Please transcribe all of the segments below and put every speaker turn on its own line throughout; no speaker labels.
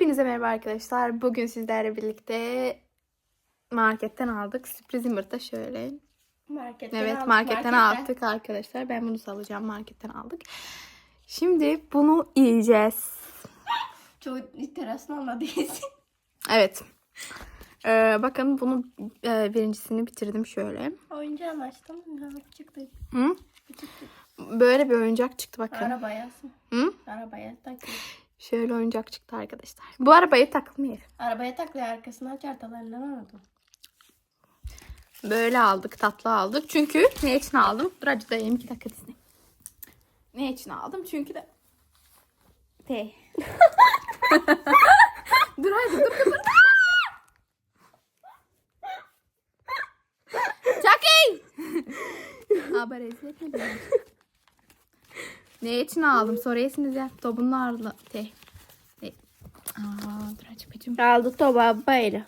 Hepinize merhaba arkadaşlar. Bugün sizlerle birlikte marketten aldık. Sürpriz yumurta şöyle.
Marketten
Evet
aldık,
marketten aldık arkadaşlar. Ben bunu salacağım marketten aldık. Şimdi bunu yiyeceğiz.
Çok ama değilsin.
Evet. Ee, bakın bunu e, birincisini bitirdim şöyle.
Oyuncağını açtım. Çıktı.
Hı? Böyle bir oyuncak çıktı bakın.
Arabaya.
Hı?
Arabaya takıyor.
Şöyle oyuncak çıktı arkadaşlar. Bu arabayı takmayız.
Arabaya takıyor arkasına çartalarından aradım.
Böyle aldık, tatlı aldık. Çünkü ne için aldım? Dur acı dayayım iki dakika Disney. Ne için aldım? Çünkü de... T. dur hadi dur dur. dur. Chucky! Etme beni. Ne için aldım? Soruyorsunuz ya. Tobunun ağırlı. T. T. Aa, dur acı bacım.
Aldı to babayla.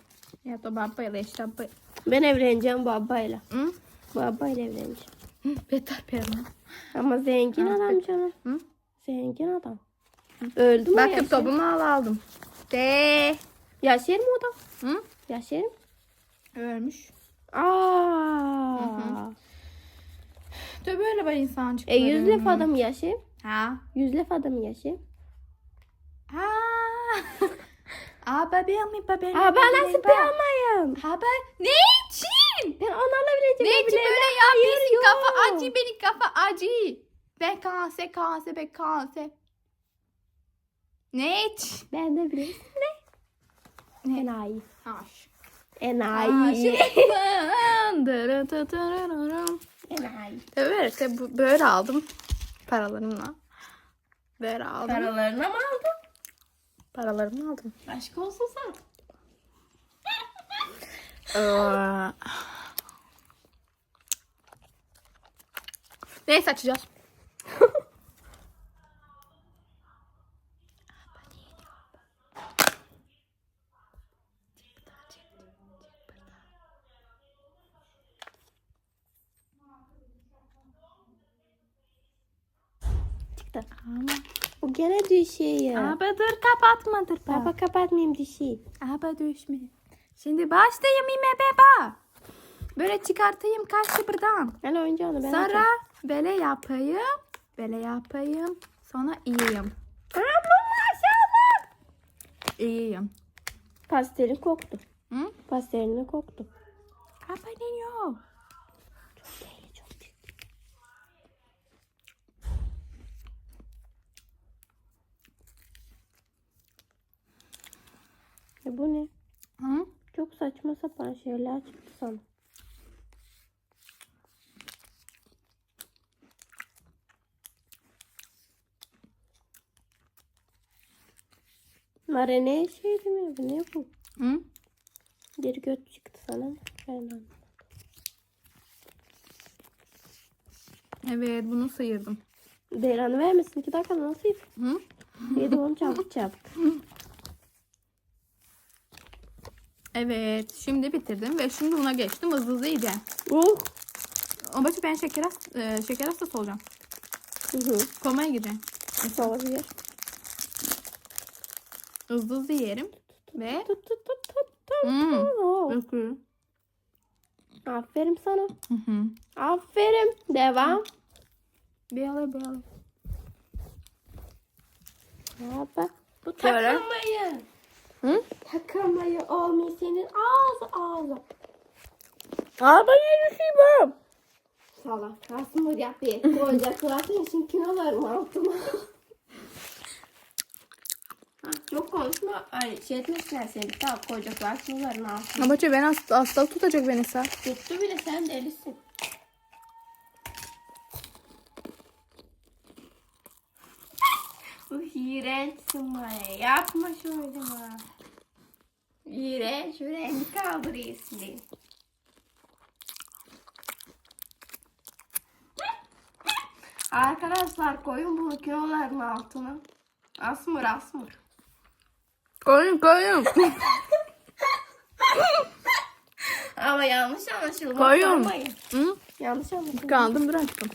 Ya to babbayla işte babay.
Ben evleneceğim babayla.
Hı?
Babayla evleneceğim.
Hı, Beter perman.
Ama zengin
Ha,
adam canım.
Hı?
Zengin adam. Öldü mü
Bakın topumu al aldım. De.
Yaşar mı o da?
Hı?
Yaşar mı?
Ölmüş.
Aa.
De böyle ben insan çıktı.
E yüz laf adam yaşar.
Ha.
Yüz laf adam yaşar.
Ha. Aba bir mi bebeğim?
Aa ben nasıl beğenmeyim?
Haba ne için?
Ben onlarla evleneceğim.
Ne için böyle yapıyorsun?
yok.
Kafa acı benim kafa acı. Ben kanse kanse ben kanse. Ne için?
Ben de bileyim.
Ne?
Enayi.
Aş.
Enayi.
Aşıkın. Dırıtıtırırırım.
Enayi.
Evet böyle aldım paralarımla. Böyle aldım.
Paralarını mı aldın?
Paralarımı aldım.
Aşk olsun sen.
Ee, Neyse açacağız.
Çıktı.
Ama,
Bu gene düşüyor.
ama dur kapatma dur. Baba.
Baba kapatmayayım düşüyor.
Aba düşme. Şimdi başlayayım yine beba. Böyle çıkartayım kaçtı buradan.
Ben oyuncağını ben
Sonra
atayım.
böyle yapayım. Böyle yapayım. Sonra yiyeyim.
Ama maşallah.
Yiyeyim.
Pastelin koktu.
Hı?
Pastelini koktu.
Apa ne yok?
Çok iyi çok iyi. E bu ne?
Hı?
Çok saçma sapan şeyler çıktı sana. Mare ne şeydi mi? Bu ne bu?
Hı?
Bir göt çıktı sana? Ben.
Evet bunu sıyırdım.
Deyranı vermesin. iki dakika nasıl yiyeyim?
Hı?
Yedim onu çabuk çabuk.
Evet şimdi bitirdim ve şimdi buna geçtim hızlı hızlı yiyeceğim.
Uh.
Ama ben şeker, hast- e, şeker hastası olacağım.
Hı hı.
Komaya gireceğim.
Olabilir.
Hızlı hızlı yerim. Ve
Tut tut tut tut tut.
Hmm.
Oo.
Bakıyorum.
Aferin sana.
Hı hı.
Aferin. Devam.
Bir alay bir alay.
Baba. Bu
Şöyle.
takamayı.
Hı?
Takamayı olmuyor senin ağzı ağzı.
Aa ben yemişim.
Salak. Aslında yap bir. Koyacaklar için kilolarım altıma. Ha, Çok konuşma. Ay, şey etmesinler seni. Tamam koyacaklar kilolarını altına.
Ama ben hasta, hastalık tutacak beni sağ.
Tuttu bile sen delisin. Bu iğrençsin Maya. Yapma şöyle bana. İğrenç. Şuraya kaldırıyorsun beni. Arkadaşlar koyun bunu kiloların altına. Asmır asmır.
Koyun koyun.
Ama yanlış anlaşılma.
Koyun. Hı?
Yanlış anlaşılma.
Kaldım bıraktım.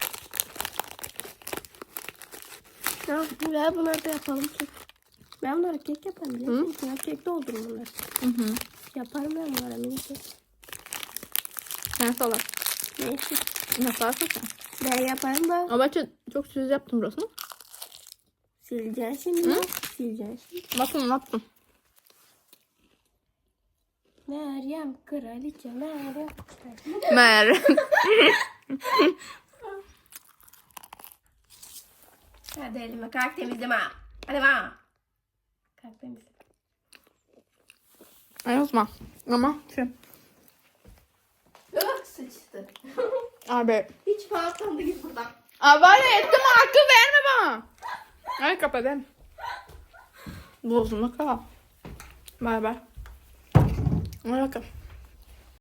Ya, bunları da yapalım. Tut. Ben bunları kek yaparım biliyor musun? Kek doldururum bunları.
Hı hı.
Yaparım ben bunlara mini kek.
Sen salak.
Neyse.
Nasıl yaparsın?
Ben yaparım da
Ama bence çok süz yaptım burasını.
sileceğim şimdi. Sileceğim şimdi.
Bakın ne yaptım.
Meryem kraliçe Meryem.
Mer.
Hadi elime kalk temizleme. Hadi bak. Temizle.
Ay Osman. Ama şey.
Yok sıçtı.
Abi.
Hiç paltonda git buradan.
Abi var ya ettim hakkı verme bana. Ay kapatalım. Bozma kal. Bay bay. Bakalım.